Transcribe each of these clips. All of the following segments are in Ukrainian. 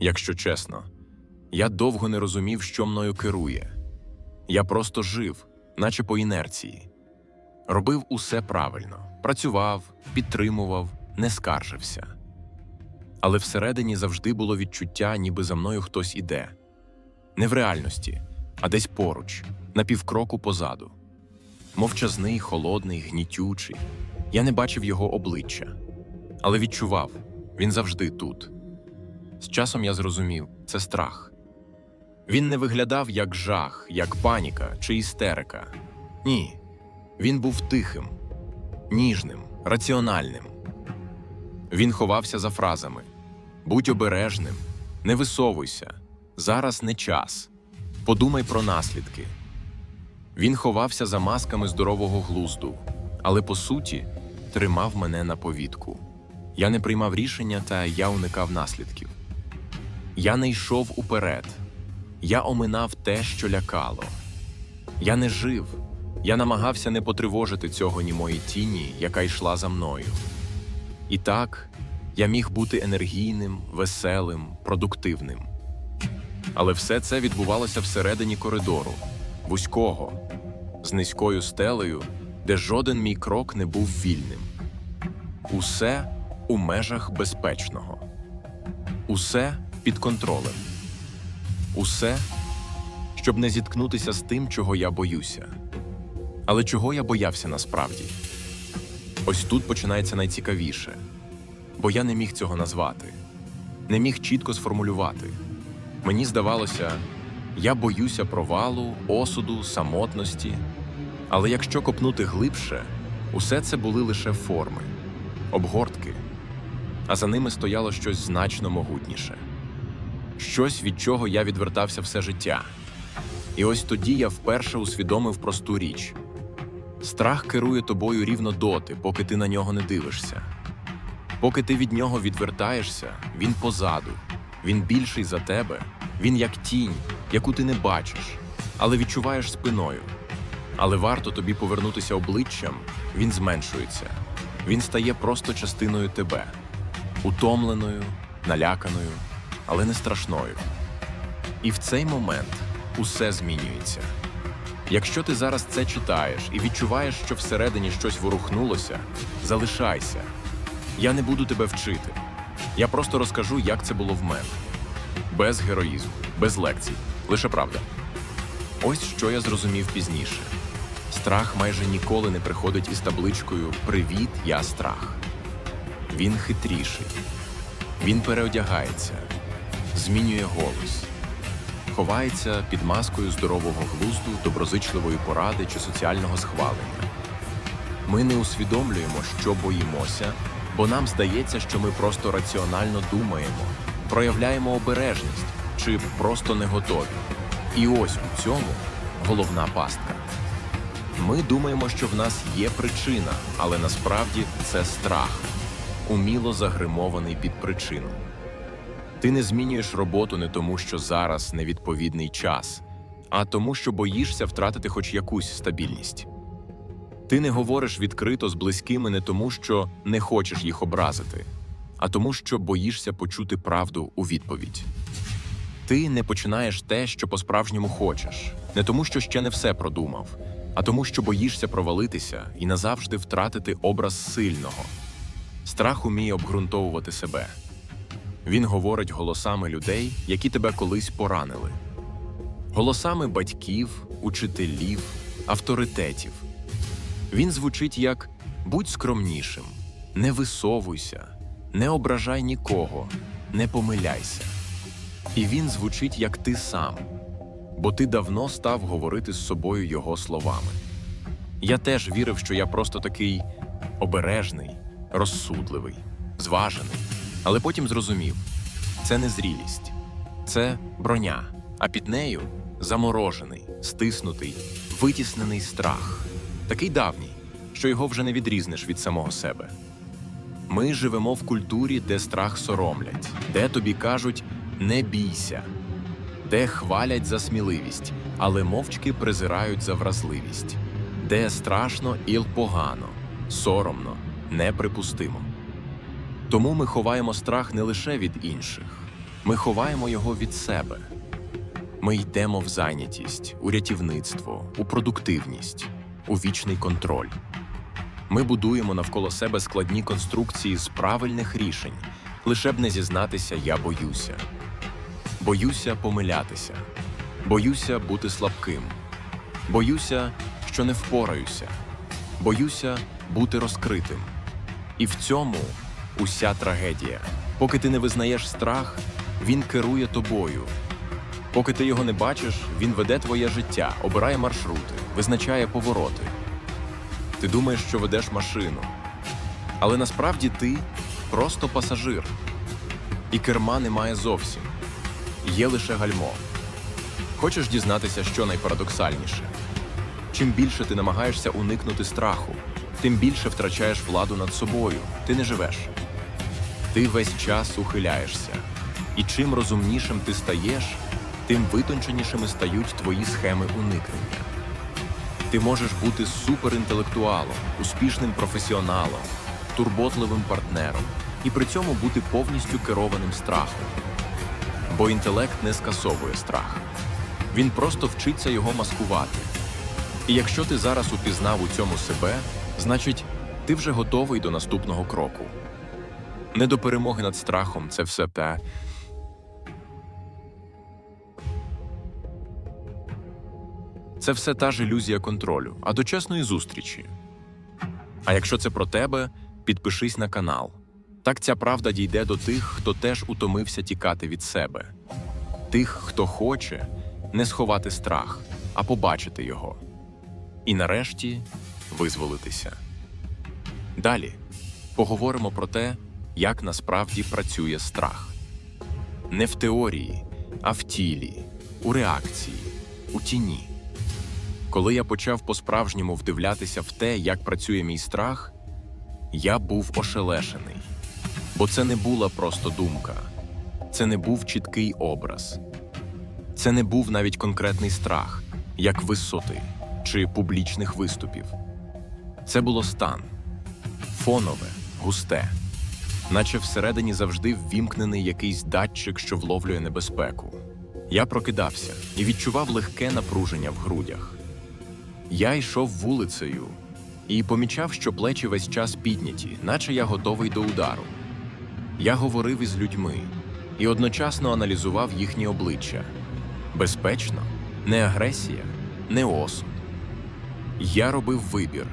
Якщо чесно, я довго не розумів, що мною керує. Я просто жив, наче по інерції. Робив усе правильно, працював, підтримував, не скаржився. Але всередині завжди було відчуття, ніби за мною хтось іде. Не в реальності, а десь поруч, на півкроку позаду. Мовчазний, холодний, гнітючий. Я не бачив його обличчя, але відчував він завжди тут. З часом я зрозумів це страх. Він не виглядав як жах, як паніка чи істерика. Ні. Він був тихим, ніжним, раціональним. Він ховався за фразами: Будь обережним, не висовуйся, зараз не час. Подумай про наслідки. Він ховався за масками здорового глузду, але по суті тримав мене на повідку. Я не приймав рішення, та я уникав наслідків. Я не йшов уперед. Я оминав те, що лякало. Я не жив. Я намагався не потривожити цього німої тіні, яка йшла за мною. І так, я міг бути енергійним, веселим, продуктивним. Але все це відбувалося всередині коридору, вузького, з низькою стелею, де жоден мій крок не був вільним. Усе у межах безпечного, усе під контролем, усе, щоб не зіткнутися з тим, чого я боюся. Але чого я боявся насправді? Ось тут починається найцікавіше, бо я не міг цього назвати, не міг чітко сформулювати. Мені здавалося, я боюся провалу, осуду, самотності. Але якщо копнути глибше, усе це були лише форми, обгортки, а за ними стояло щось значно могутніше, щось, від чого я відвертався все життя. І ось тоді я вперше усвідомив просту річ: страх керує тобою рівно доти, поки ти на нього не дивишся. Поки ти від нього відвертаєшся, він позаду, він більший за тебе, він як тінь, яку ти не бачиш, але відчуваєш спиною. Але варто тобі повернутися обличчям, він зменшується. Він стає просто частиною тебе, утомленою, наляканою, але не страшною. І в цей момент усе змінюється. Якщо ти зараз це читаєш і відчуваєш, що всередині щось ворухнулося, залишайся. Я не буду тебе вчити. Я просто розкажу, як це було в мене. Без героїзму, без лекцій, лише правда. Ось що я зрозумів пізніше. Страх майже ніколи не приходить із табличкою Привіт, я страх. Він хитріший. Він переодягається, змінює голос, ховається під маскою здорового глузду, доброзичливої поради чи соціального схвалення. Ми не усвідомлюємо, що боїмося, бо нам здається, що ми просто раціонально думаємо, проявляємо обережність чи просто не готові. І ось у цьому головна пастка. Ми думаємо, що в нас є причина, але насправді це страх, уміло загримований під причину. Ти не змінюєш роботу не тому, що зараз невідповідний час, а тому, що боїшся втратити хоч якусь стабільність. Ти не говориш відкрито з близькими не тому, що не хочеш їх образити, а тому, що боїшся почути правду у відповідь. Ти не починаєш те, що по-справжньому хочеш, не тому, що ще не все продумав, а тому, що боїшся провалитися і назавжди втратити образ сильного. Страх уміє обґрунтовувати себе. Він говорить голосами людей, які тебе колись поранили, голосами батьків, учителів, авторитетів. Він звучить як будь скромнішим, не висовуйся, не ображай нікого, не помиляйся. І він звучить як ти сам, бо ти давно став говорити з собою його словами. Я теж вірив, що я просто такий обережний, розсудливий, зважений, але потім зрозумів це не зрілість, це броня, а під нею заморожений, стиснутий, витіснений страх, такий давній, що його вже не відрізнеш від самого себе. Ми живемо в культурі, де страх соромлять, де тобі кажуть не бійся, де хвалять за сміливість, але мовчки презирають за вразливість, де страшно і погано, соромно, неприпустимо. Тому ми ховаємо страх не лише від інших, ми ховаємо його від себе. Ми йдемо в зайнятість, у рятівництво, у продуктивність, у вічний контроль. Ми будуємо навколо себе складні конструкції з правильних рішень, лише б не зізнатися я боюся. Боюся помилятися, боюся бути слабким, боюся, що не впораюся, боюся бути розкритим. І в цьому уся трагедія. Поки ти не визнаєш страх, він керує тобою. Поки ти його не бачиш, він веде твоє життя, обирає маршрути, визначає повороти. Ти думаєш, що ведеш машину. Але насправді ти просто пасажир. І керма немає зовсім. Є лише гальмо. Хочеш дізнатися, що найпарадоксальніше? Чим більше ти намагаєшся уникнути страху, тим більше втрачаєш владу над собою. Ти не живеш. Ти весь час ухиляєшся. І чим розумнішим ти стаєш, тим витонченішими стають твої схеми уникнення. Ти можеш бути суперінтелектуалом, успішним професіоналом, турботливим партнером і при цьому бути повністю керованим страхом. Бо інтелект не скасовує страх. Він просто вчиться його маскувати. І якщо ти зараз упізнав у цьому себе, значить, ти вже готовий до наступного кроку. Не до перемоги над страхом це все те. Це все та ж ілюзія контролю, а до чесної зустрічі. А якщо це про тебе, підпишись на канал. Так ця правда дійде до тих, хто теж утомився тікати від себе, тих, хто хоче не сховати страх, а побачити його. І нарешті визволитися. Далі поговоримо про те, як насправді працює страх. Не в теорії, а в тілі, у реакції, у тіні. Коли я почав по-справжньому вдивлятися в те, як працює мій страх, я був ошелешений. Бо це не була просто думка, це не був чіткий образ, це не був навіть конкретний страх, як висоти чи публічних виступів. Це було стан фонове, густе, наче всередині завжди ввімкнений якийсь датчик, що вловлює небезпеку. Я прокидався і відчував легке напруження в грудях. Я йшов вулицею і помічав, що плечі весь час підняті, наче я готовий до удару. Я говорив із людьми і одночасно аналізував їхні обличчя. Безпечно, не агресія, не осуд. Я робив вибір,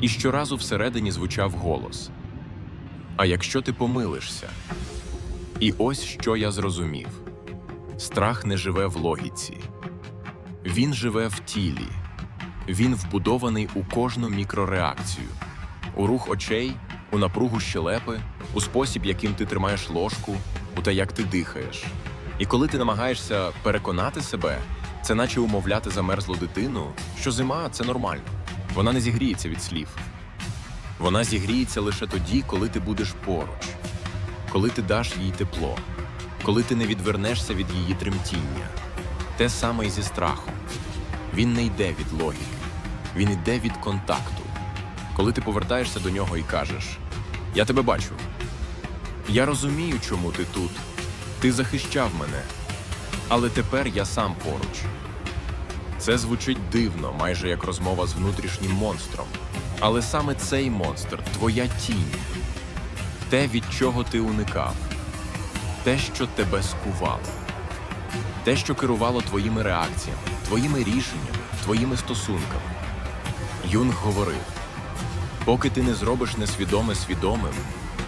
і щоразу всередині звучав голос. А якщо ти помилишся? І ось що я зрозумів: страх не живе в логіці, він живе в тілі. Він вбудований у кожну мікрореакцію, у рух очей, у напругу щелепи, у спосіб, яким ти тримаєш ложку, у те, як ти дихаєш. І коли ти намагаєшся переконати себе, це наче умовляти замерзлу дитину, що зима це нормально. Вона не зігріється від слів. Вона зігріється лише тоді, коли ти будеш поруч, коли ти даш їй тепло, коли ти не відвернешся від її тремтіння. Те саме і зі страхом. Він не йде від логіки, він йде від контакту. Коли ти повертаєшся до нього і кажеш: Я тебе бачу. Я розумію, чому ти тут. Ти захищав мене, але тепер я сам поруч. Це звучить дивно, майже як розмова з внутрішнім монстром. Але саме цей монстр твоя тінь, те, від чого ти уникав, те, що тебе скувало те, що керувало твоїми реакціями, твоїми рішеннями, твоїми стосунками. Юнг говорив: поки ти не зробиш несвідоме свідомим,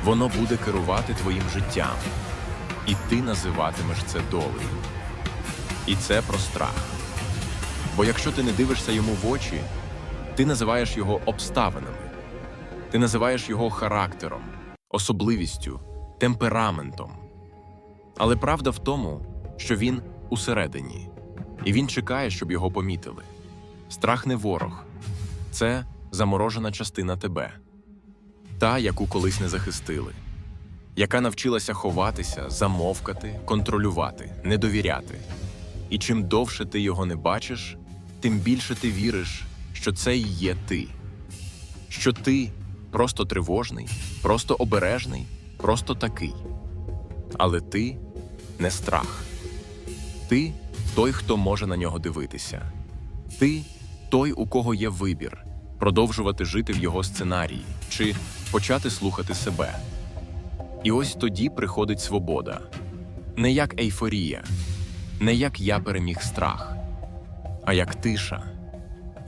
воно буде керувати твоїм життям, і ти називатимеш це долею. І це про страх. Бо якщо ти не дивишся йому в очі, ти називаєш його обставинами, ти називаєш його характером, особливістю, темпераментом. Але правда в тому, що він усередині, і він чекає, щоб його помітили. Страх не ворог, це заморожена частина тебе, та, яку колись не захистили, яка навчилася ховатися, замовкати, контролювати, не довіряти. І чим довше ти його не бачиш, тим більше ти віриш, що це і є ти, що ти просто тривожний, просто обережний, просто такий. Але ти не страх. Ти той, хто може на нього дивитися. Ти той, у кого є вибір продовжувати жити в його сценарії чи почати слухати себе. І ось тоді приходить свобода. Не як ейфорія, не як я переміг страх, а як тиша,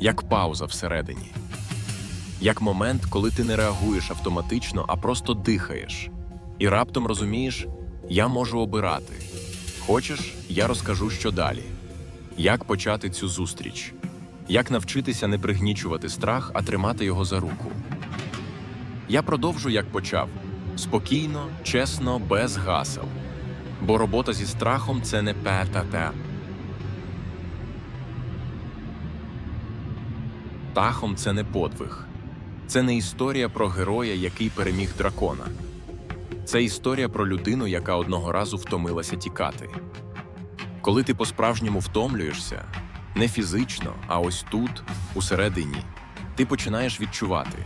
як пауза всередині, як момент, коли ти не реагуєш автоматично, а просто дихаєш, і раптом розумієш, я можу обирати. Хочеш, я розкажу, що далі. Як почати цю зустріч? Як навчитися не пригнічувати страх, а тримати його за руку? Я продовжу, як почав спокійно, чесно, без гасел. Бо робота зі страхом це не пе-та-те. Тахом це не подвиг. Це не історія про героя, який переміг дракона. Це історія про людину, яка одного разу втомилася тікати. Коли ти по-справжньому втомлюєшся, не фізично, а ось тут, усередині, ти починаєш відчувати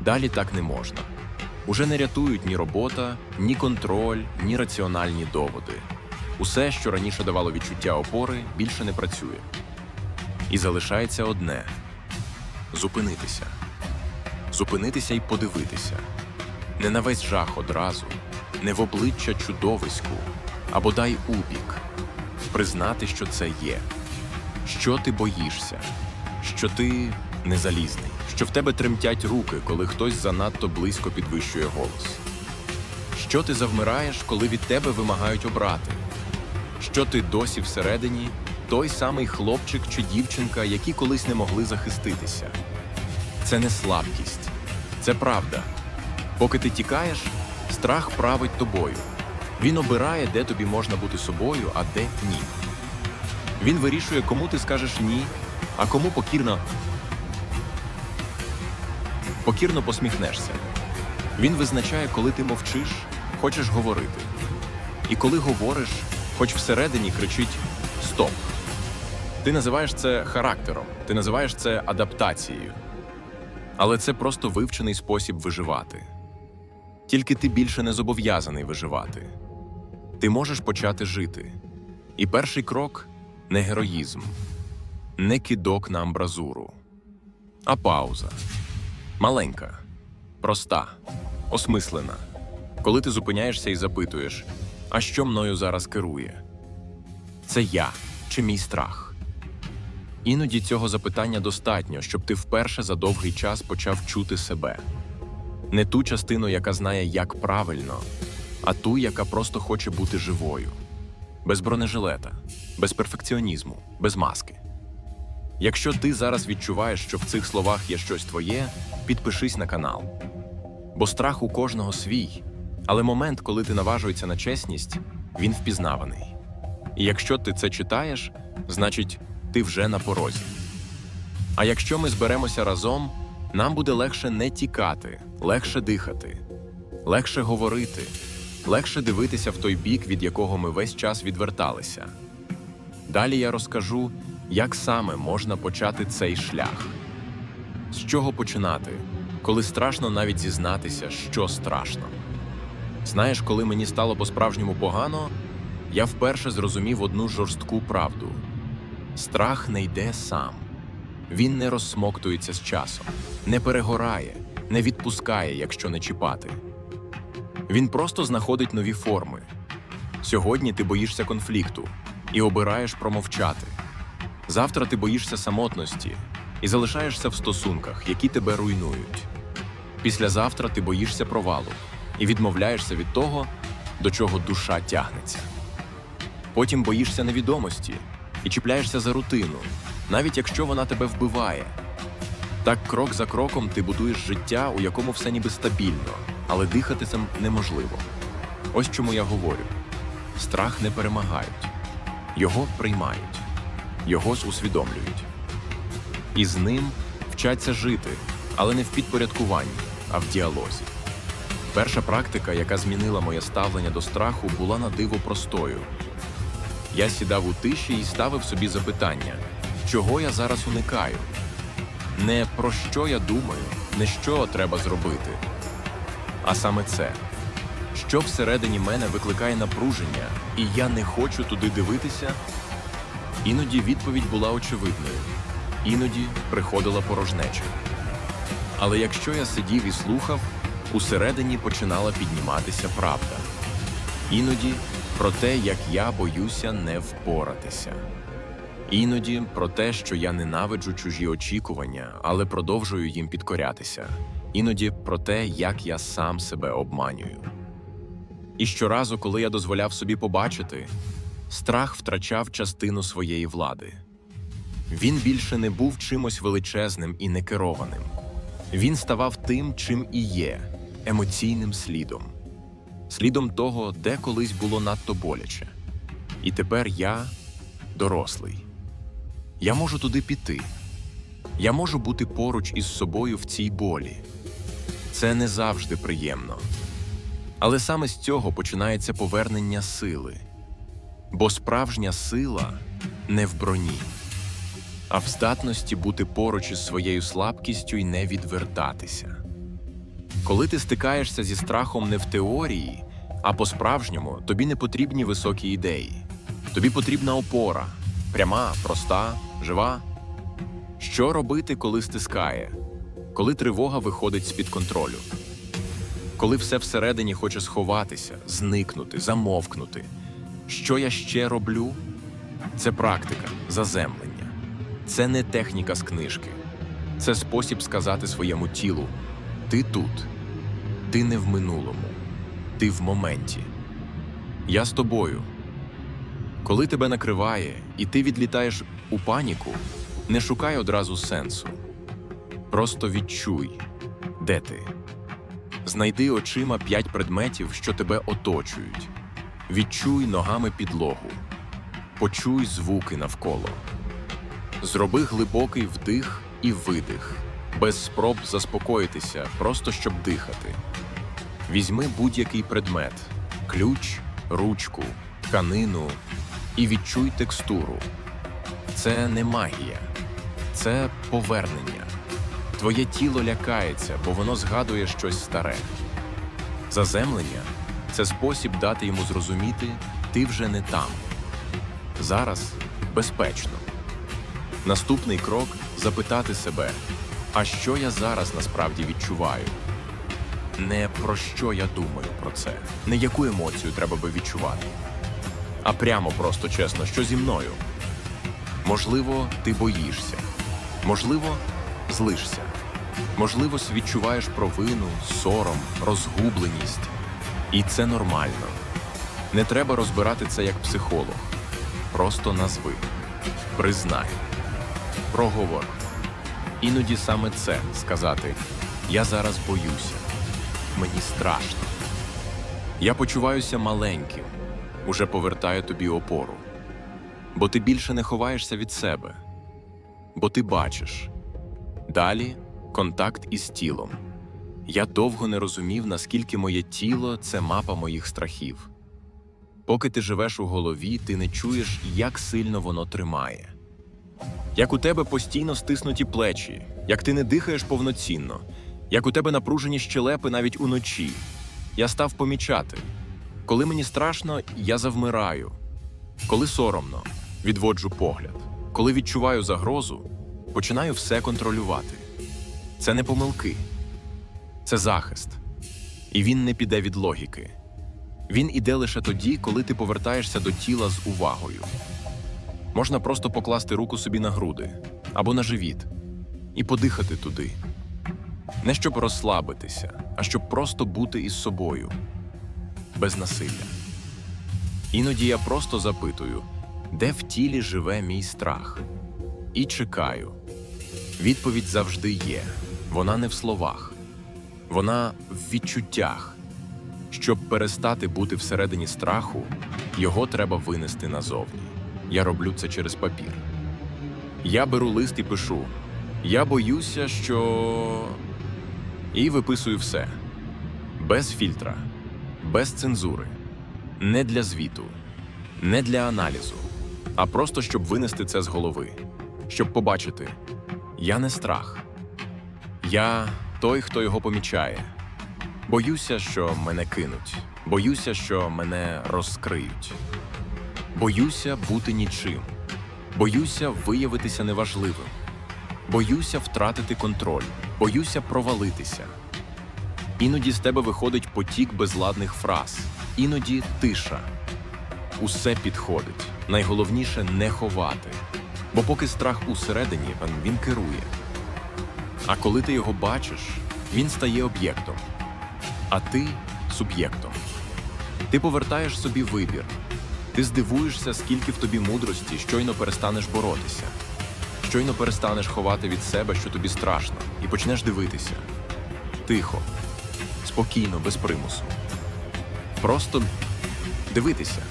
далі так не можна. Уже не рятують ні робота, ні контроль, ні раціональні доводи. Усе, що раніше давало відчуття опори, більше не працює. І залишається одне зупинитися. Зупинитися і подивитися. Не на весь жах одразу, не в обличчя чудовиську, а бодай убік. Признати, що це є. Що ти боїшся, що ти незалізний, що в тебе тремтять руки, коли хтось занадто близько підвищує голос. Що ти завмираєш, коли від тебе вимагають обрати? Що ти досі всередині той самий хлопчик чи дівчинка, які колись не могли захиститися? Це не слабкість, це правда. Поки ти тікаєш, страх править тобою. Він обирає, де тобі можна бути собою, а де ні. Він вирішує, кому ти скажеш ні, а кому покірно. Покірно посміхнешся. Він визначає, коли ти мовчиш, хочеш говорити. І коли говориш, хоч всередині кричить Стоп. Ти називаєш це характером, ти називаєш це адаптацією. Але це просто вивчений спосіб виживати. Тільки ти більше не зобов'язаний виживати. Ти можеш почати жити. І перший крок не героїзм, не кидок на амбразуру, а пауза. Маленька, проста, осмислена. Коли ти зупиняєшся і запитуєш, а що мною зараз керує? Це я чи мій страх? Іноді цього запитання достатньо, щоб ти вперше за довгий час почав чути себе. Не ту частину, яка знає, як правильно, а ту, яка просто хоче бути живою, без бронежилета, без перфекціонізму, без маски. Якщо ти зараз відчуваєш, що в цих словах є щось твоє, підпишись на канал. Бо страх у кожного свій, але момент, коли ти наважуєшся на чесність, він впізнаваний. І якщо ти це читаєш, значить, ти вже на порозі. А якщо ми зберемося разом, нам буде легше не тікати, легше дихати, легше говорити, легше дивитися в той бік, від якого ми весь час відверталися. Далі я розкажу, як саме можна почати цей шлях. З чого починати, коли страшно навіть зізнатися, що страшно. Знаєш, коли мені стало по-справжньому погано, я вперше зрозумів одну жорстку правду: страх не йде сам. Він не розсмоктується з часом, не перегорає, не відпускає, якщо не чіпати. Він просто знаходить нові форми. Сьогодні ти боїшся конфлікту і обираєш промовчати. Завтра ти боїшся самотності і залишаєшся в стосунках, які тебе руйнують. Післязавтра ти боїшся провалу і відмовляєшся від того, до чого душа тягнеться. Потім боїшся невідомості і чіпляєшся за рутину, навіть якщо вона тебе вбиває. Так крок за кроком ти будуєш життя, у якому все ніби стабільно, але дихати цим неможливо. Ось чому я говорю: страх не перемагають, його приймають, його усвідомлюють. І з ним вчаться жити, але не в підпорядкуванні, а в діалозі. Перша практика, яка змінила моє ставлення до страху, була на диво простою. Я сідав у тиші і ставив собі запитання, чого я зараз уникаю? Не про що я думаю, не що треба зробити, а саме це, Що всередині мене викликає напруження, і я не хочу туди дивитися? Іноді відповідь була очевидною, іноді приходила порожнеча. Але якщо я сидів і слухав, усередині починала підніматися правда. Іноді про те, як я боюся не впоратися. Іноді про те, що я ненавиджу чужі очікування, але продовжую їм підкорятися. Іноді про те, як я сам себе обманюю. І щоразу, коли я дозволяв собі побачити, страх втрачав частину своєї влади. Він більше не був чимось величезним і некерованим. Він ставав тим, чим і є емоційним слідом, слідом того, де колись було надто боляче. І тепер я дорослий. Я можу туди піти. Я можу бути поруч із собою в цій болі. Це не завжди приємно. Але саме з цього починається повернення сили. Бо справжня сила не в броні, а в здатності бути поруч із своєю слабкістю і не відвертатися. Коли ти стикаєшся зі страхом не в теорії, а по-справжньому, тобі не потрібні високі ідеї. Тобі потрібна опора пряма, проста, жива. Що робити, коли стискає, коли тривога виходить з-під контролю? Коли все всередині хоче сховатися, зникнути, замовкнути. Що я ще роблю? Це практика, заземлення. Це не техніка з книжки. Це спосіб сказати своєму тілу: ти тут, ти не в минулому, ти в моменті. Я з тобою. Коли тебе накриває і ти відлітаєш у паніку, не шукай одразу сенсу. Просто відчуй, де ти. Знайди очима п'ять предметів, що тебе оточують. Відчуй ногами підлогу. Почуй звуки навколо. Зроби глибокий вдих і видих, без спроб заспокоїтися, просто щоб дихати. Візьми будь-який предмет ключ, ручку, тканину і відчуй текстуру. Це не магія, це повернення. Твоє тіло лякається, бо воно згадує щось старе. Заземлення це спосіб дати йому зрозуміти, ти вже не там. Зараз безпечно. Наступний крок запитати себе, а що я зараз насправді відчуваю? Не про що я думаю про це, не яку емоцію треба би відчувати, а прямо просто чесно, що зі мною. Можливо, ти боїшся, можливо, злишся, можливо, відчуваєш провину, сором, розгубленість. І це нормально. Не треба розбирати це як психолог. Просто назви, признай, проговор. Іноді саме це сказати: Я зараз боюся, мені страшно. Я почуваюся маленьким, уже повертаю тобі опору. Бо ти більше не ховаєшся від себе, бо ти бачиш. Далі контакт із тілом. Я довго не розумів, наскільки моє тіло це мапа моїх страхів. Поки ти живеш у голові, ти не чуєш, як сильно воно тримає. Як у тебе постійно стиснуті плечі, як ти не дихаєш повноцінно, як у тебе напружені щелепи навіть уночі. Я став помічати. Коли мені страшно, я завмираю. Коли соромно, відводжу погляд. Коли відчуваю загрозу, починаю все контролювати. Це не помилки, це захист. І він не піде від логіки. Він іде лише тоді, коли ти повертаєшся до тіла з увагою. Можна просто покласти руку собі на груди або на живіт і подихати туди. Не щоб розслабитися, а щоб просто бути із собою без насилля. Іноді я просто запитую, де в тілі живе мій страх, і чекаю. Відповідь завжди є. Вона не в словах, вона в відчуттях. Щоб перестати бути всередині страху, його треба винести назовні. Я роблю це через папір. Я беру лист і пишу: Я боюся, що. І виписую все без фільтра, без цензури, не для звіту, не для аналізу, а просто щоб винести це з голови, щоб побачити: я не страх, я той, хто його помічає. Боюся, що мене кинуть. Боюся, що мене розкриють. Боюся бути нічим. Боюся виявитися неважливим. Боюся втратити контроль. Боюся провалитися. Іноді з тебе виходить потік безладних фраз, іноді тиша. Усе підходить. Найголовніше не ховати. Бо поки страх усередині, він- керує. А коли ти його бачиш, він стає об'єктом, а ти суб'єктом. Ти повертаєш собі вибір. Ти здивуєшся, скільки в тобі мудрості, щойно перестанеш боротися, щойно перестанеш ховати від себе, що тобі страшно, і почнеш дивитися тихо, спокійно, без примусу. Просто дивитися.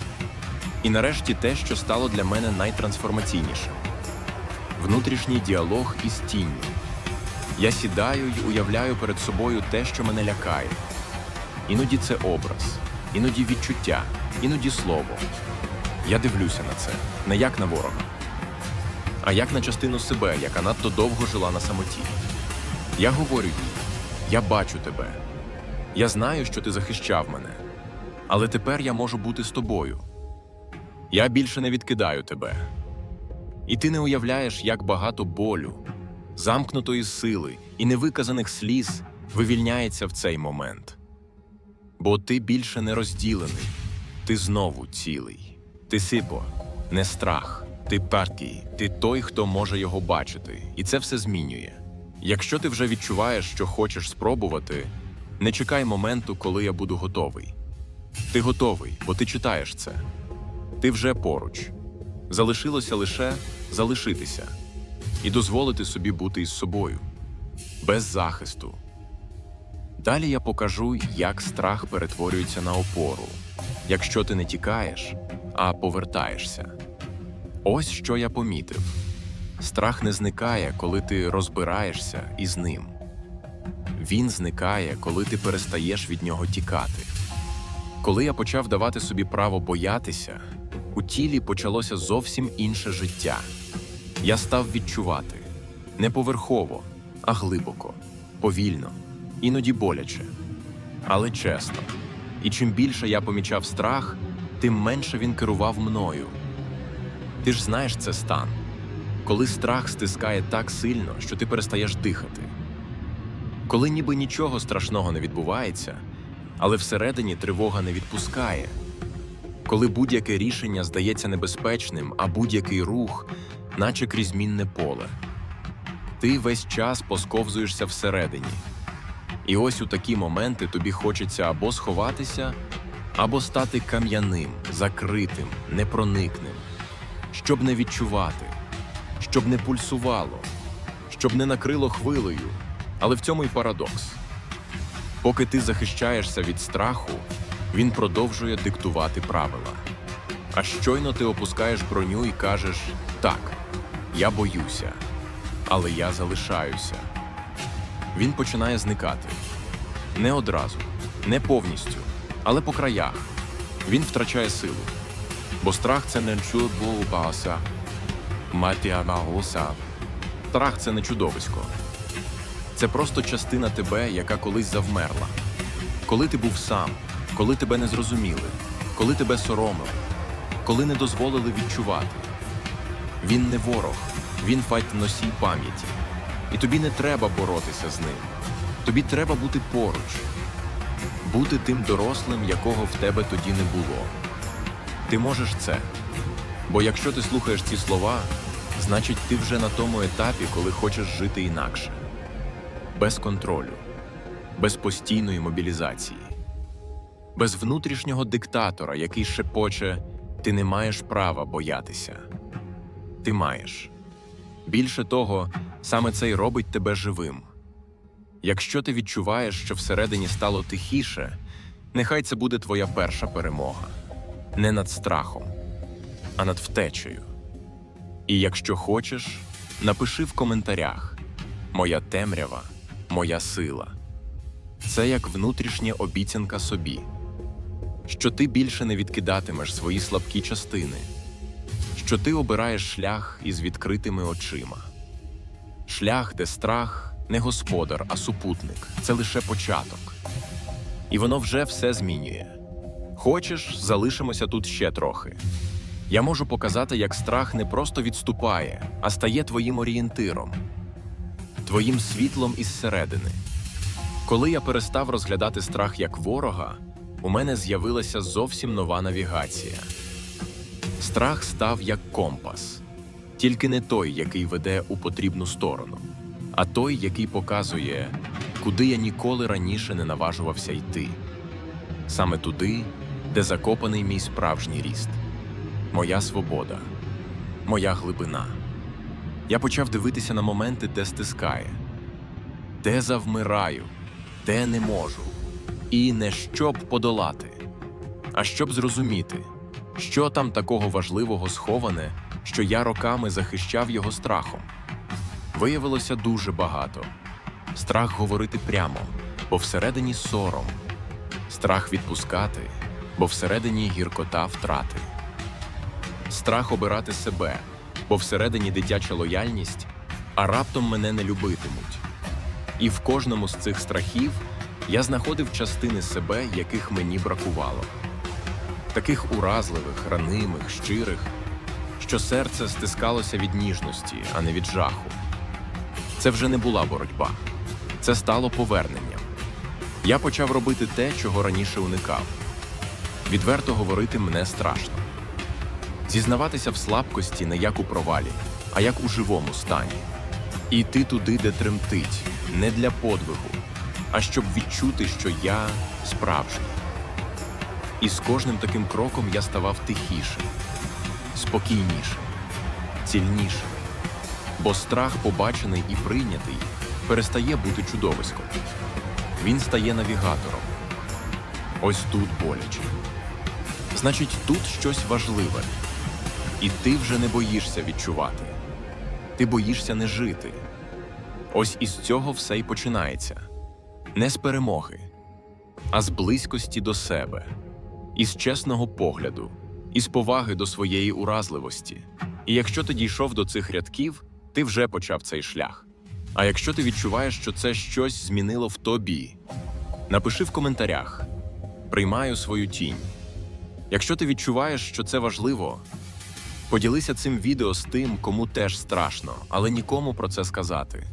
І нарешті те, що стало для мене найтрансформаційнішим внутрішній діалог із тінню. Я сідаю й уявляю перед собою те, що мене лякає. Іноді це образ, іноді відчуття, іноді слово. Я дивлюся на це не як на ворога, а як на частину себе, яка надто довго жила на самоті. Я говорю їй: я бачу тебе. Я знаю, що ти захищав мене, але тепер я можу бути з тобою. Я більше не відкидаю тебе. І ти не уявляєш, як багато болю, замкнутої сили і невиказаних сліз вивільняється в цей момент. Бо ти більше не розділений, ти знову цілий. Ти сипо, не страх, ти партій, ти той, хто може його бачити, і це все змінює. Якщо ти вже відчуваєш, що хочеш спробувати, не чекай моменту, коли я буду готовий. Ти готовий, бо ти читаєш це. Ти вже поруч. Залишилося лише залишитися і дозволити собі бути із собою, без захисту. Далі я покажу, як страх перетворюється на опору, якщо ти не тікаєш, а повертаєшся. Ось що я помітив: страх не зникає, коли ти розбираєшся із ним. Він зникає, коли ти перестаєш від нього тікати. Коли я почав давати собі право боятися, у тілі почалося зовсім інше життя. Я став відчувати не поверхово, а глибоко, повільно, іноді боляче, але чесно. І чим більше я помічав страх, тим менше він керував мною. Ти ж знаєш це стан, коли страх стискає так сильно, що ти перестаєш дихати. Коли ніби нічого страшного не відбувається, але всередині тривога не відпускає. Коли будь-яке рішення здається небезпечним, а будь-який рух, наче крізь мінне поле. Ти весь час посковзуєшся всередині. І ось у такі моменти тобі хочеться або сховатися, або стати кам'яним, закритим, непроникним, щоб не відчувати, щоб не пульсувало, щоб не накрило хвилею. Але в цьому й парадокс. Поки ти захищаєшся від страху, він продовжує диктувати правила. А щойно ти опускаєш броню і кажеш: так, я боюся, але я залишаюся. Він починає зникати. Не одразу, не повністю, але по краях. Він втрачає силу. Бо страх це не чудовбаса, матіамагоса. Страх це не чудовисько. Це просто частина тебе, яка колись завмерла. Коли ти був сам, коли тебе не зрозуміли, коли тебе соромили, коли не дозволили відчувати. Він не ворог, він файт носій пам'яті. І тобі не треба боротися з ним. Тобі треба бути поруч, бути тим дорослим, якого в тебе тоді не було. Ти можеш це. Бо якщо ти слухаєш ці слова, значить ти вже на тому етапі, коли хочеш жити інакше без контролю, без постійної мобілізації, без внутрішнього диктатора, який шепоче, ти не маєш права боятися. Ти маєш. Більше того, саме це й робить тебе живим. Якщо ти відчуваєш, що всередині стало тихіше, нехай це буде твоя перша перемога не над страхом, а над втечею. І якщо хочеш, напиши в коментарях Моя темрява, моя сила. Це як внутрішня обіцянка собі, що ти більше не відкидатимеш свої слабкі частини, що ти обираєш шлях із відкритими очима. Шлях, де страх не господар, а супутник це лише початок. І воно вже все змінює. Хочеш, залишимося тут ще трохи. Я можу показати, як страх не просто відступає, а стає твоїм орієнтиром, твоїм світлом із середини. Коли я перестав розглядати страх як ворога, у мене з'явилася зовсім нова навігація. Страх став як компас, тільки не той, який веде у потрібну сторону, а той, який показує, куди я ніколи раніше не наважувався йти. Саме туди, де закопаний мій справжній ріст, моя свобода, моя глибина. Я почав дивитися на моменти, де стискає, де завмираю, де не можу, і не щоб подолати, а щоб зрозуміти, що там такого важливого сховане, що я роками захищав його страхом. Виявилося дуже багато. Страх говорити прямо, бо всередині сором, страх відпускати, бо всередині гіркота втрати, страх обирати себе, бо всередині дитяча лояльність, а раптом мене не любитимуть. І в кожному з цих страхів я знаходив частини себе, яких мені бракувало. Таких уразливих, ранимих, щирих, що серце стискалося від ніжності, а не від жаху. Це вже не була боротьба, це стало поверненням. Я почав робити те, чого раніше уникав. Відверто говорити мене страшно. Зізнаватися в слабкості не як у провалі, а як у живому стані. І йти туди, де тремтить, не для подвигу, а щоб відчути, що я справжній. І з кожним таким кроком я ставав тихішим, спокійнішим, цільнішим. Бо страх, побачений і прийнятий, перестає бути чудовиськом. Він стає навігатором. Ось тут боляче. Значить, тут щось важливе. І ти вже не боїшся відчувати. Ти боїшся не жити. Ось із цього все й починається. Не з перемоги, а з близькості до себе, із чесного погляду, із поваги до своєї уразливості. І якщо ти дійшов до цих рядків, ти вже почав цей шлях. А якщо ти відчуваєш, що це щось змінило в тобі, напиши в коментарях: приймаю свою тінь. Якщо ти відчуваєш, що це важливо, поділися цим відео з тим, кому теж страшно, але нікому про це сказати.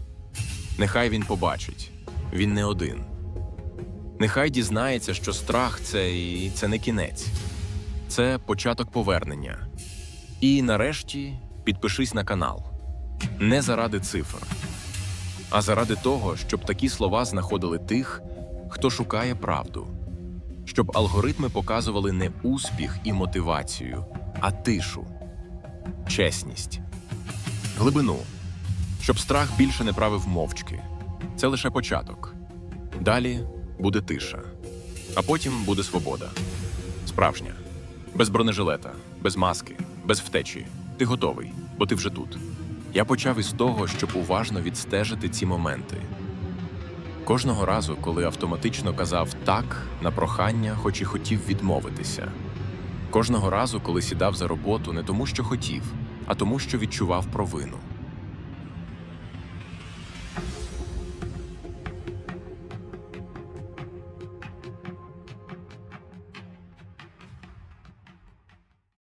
Нехай він побачить, він не один. Нехай дізнається, що страх це і це не кінець, це початок повернення. І нарешті підпишись на канал не заради цифр, а заради того, щоб такі слова знаходили тих, хто шукає правду, щоб алгоритми показували не успіх і мотивацію, а тишу, чесність, глибину, щоб страх більше не правив мовчки. Це лише початок. Далі буде тиша, а потім буде свобода. Справжня, без бронежилета, без маски, без втечі. Ти готовий, бо ти вже тут. Я почав із того, щоб уважно відстежити ці моменти. Кожного разу, коли автоматично казав так на прохання, хоч і хотів відмовитися. Кожного разу, коли сідав за роботу не тому, що хотів, а тому, що відчував провину.